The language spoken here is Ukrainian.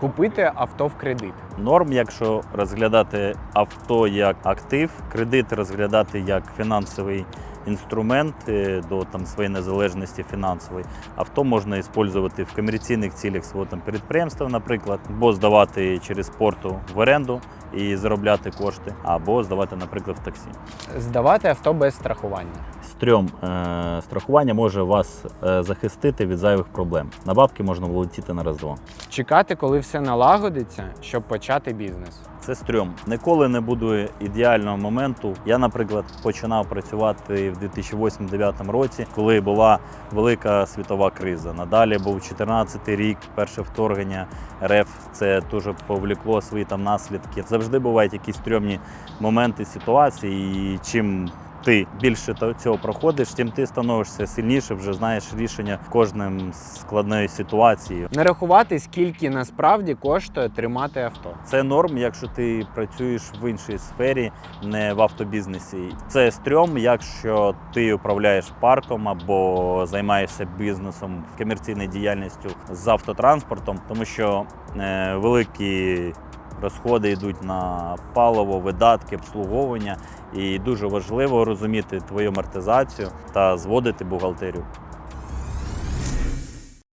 Купити авто в кредит. Норм, якщо розглядати авто як актив, кредит розглядати як фінансовий інструмент е, до там, своєї незалежності фінансової. Авто можна використовувати в комерційних цілях свого там, підприємства, наприклад, або здавати через порту в оренду і заробляти кошти, або здавати, наприклад, в таксі. Здавати авто без страхування. Стрьом е, страхування може вас е, захистити від зайвих проблем. На бабки можна влетіти на раз-два. Чекати, коли все налагодиться, щоб почати бізнес. Це стрьом. Ніколи не буде ідеального моменту. Я, наприклад, починав працювати в 2008-2009 році, коли була велика світова криза. Надалі був 2014 рік, перше вторгнення РФ. Це дуже повлекло свої там наслідки. Завжди бувають якісь стрьомні моменти ситуації. І чим ти більше цього проходиш, тим ти становишся сильніше, вже знаєш рішення кожним складної ситуації. Не рахувати, скільки насправді коштує тримати авто. Це норм, якщо ти працюєш в іншій сфері, не в автобізнесі. Це стрьом, якщо ти управляєш парком або займаєшся бізнесом комерційною діяльністю з автотранспортом, тому що е, великі розходи йдуть на паливо, видатки, обслуговування. І дуже важливо розуміти твою амортизацію та зводити бухгалтерію.